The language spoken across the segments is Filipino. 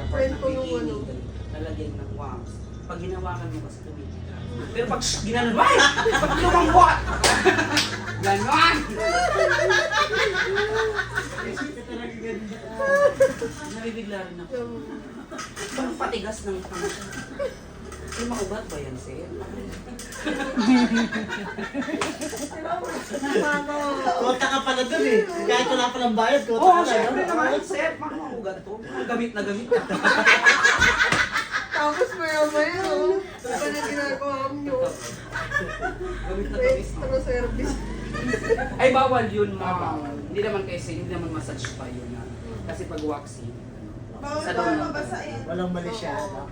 na part Friend ng ko nung bikini, ano. lalagyan ng wax. Pag ginawakan mo kasi tumigil ka. Pero pag ginanon mo, ay! Ba't lumambot? Ganon! Nabibigla rin ako. Parang patigas ng pang... Ay, maugat ba yan, Sir? Kota ka pala dun eh. Kahit wala palang bayad, kota Oo, oh, ka na. syempre naman, Sir. Mga maugat to. Mga gamit na gamit. Tapos maya maya, oh. Ano ba na ginagawa nyo? gamit na gamit. Extra service. Ay, bawal yun, ma'am. Hindi naman kasi, hindi naman massage pa yun. ah. Kasi pag waxing, Bawal Sa bawal dulo. mabasahin. Walang mali siya. no?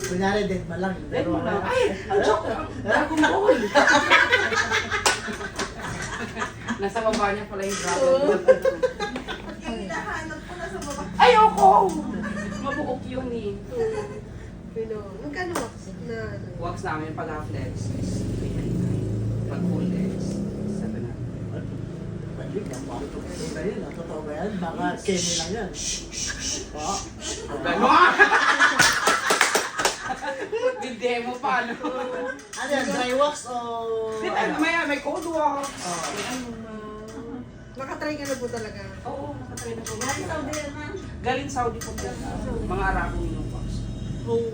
Kunyari, dead ma lang. Ay, Pero wala. Ay, joke lang. Dragon Ball. Nasa baba niya pala yung Dragon Ball. Yung hinahanap ko na sa baba. Ako! Mabuok yun eh. Pino. Magkano wax na ano? Wax namin pag half legs is 399. Pag full legs, 700. Balik na po. Totoo yun, ah. Totoo ba yan? Baka semi lang yan. Oo. Ganon! May demo pa, no? Ano yan, dry wax o... Di ba, may, may cold wax. Oo. May ano, Ah, Nakatry ka na po talaga. Oo, nakatry na po. Galing Saudi yan. Galing Saudi po po. Mga Arabong yung wax. Oh.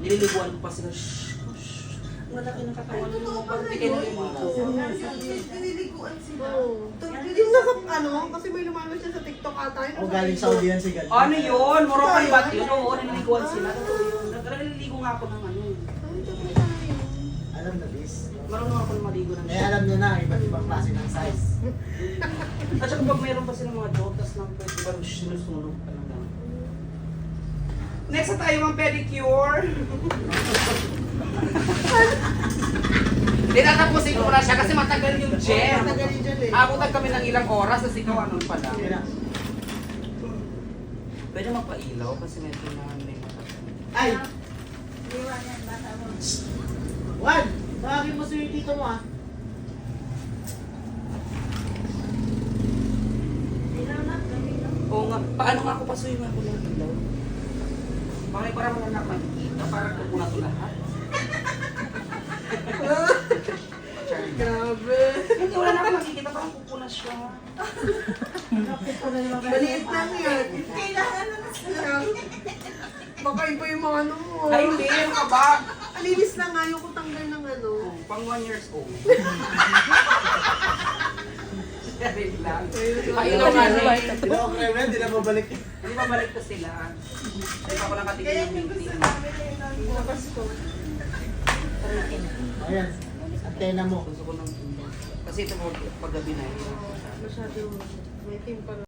Nililiguan ko pa sila. Shh, shh. Ang malaki ng katawan Ay, mo. Galing Saudi yan. Nililiguan sila. Oh. Yung nasa ano, kasi may lumalabas siya sa TikTok ata. yun, O nasa galing. Saudi yan si Galing. Ano yun? Moroccan bat yun? yun. Oo, nililiguan sila. Totoo yun. Naliligo nga ako ng ano. Alam na this. Marunong ako na maligo ng Eh, alam niya na, iba't ibang klase ng. At saka pag mayroon pa silang mga jotas na pwede ba sinusunog pa lang. Next na tayo ang pedicure. Tinatapusin ko na siya kasi matagal yung gel. Matagal yun dyan eh. Abutan kami ng ilang oras kasi ikaw ano pa lang. Pwede magpailaw kasi medyo na may mata. Ay! Iwan yan, bata mo. Juan! Tawagin mo si dito mo ah. Ilaw na, ilaw. Oo nga, paano nga ako pasuyin nga ng ilaw? Bakit para wala na makikita? Para ko na ito lahat. Grabe. Hindi, wala na ako makikita. Parang pupuna siya. Maliit lang yan. Kailangan na nasa Baka iba yung mga ano mo. Ay, hindi. Ano ka ba? Alinis lang nga yung tanggal ng ano. Oh, pang one years old. Sarili lang. Pailaw nga na eh. Ba ako kayo di na mabalik. Hindi ba balik ko sila? Hindi ako nakatingin Kaya ng yung meeting. namin eh, yung Labas ko. Ayan, antena mo. Gusto ko ng Kasi ito po, paggabi na yun. Masyado may team pa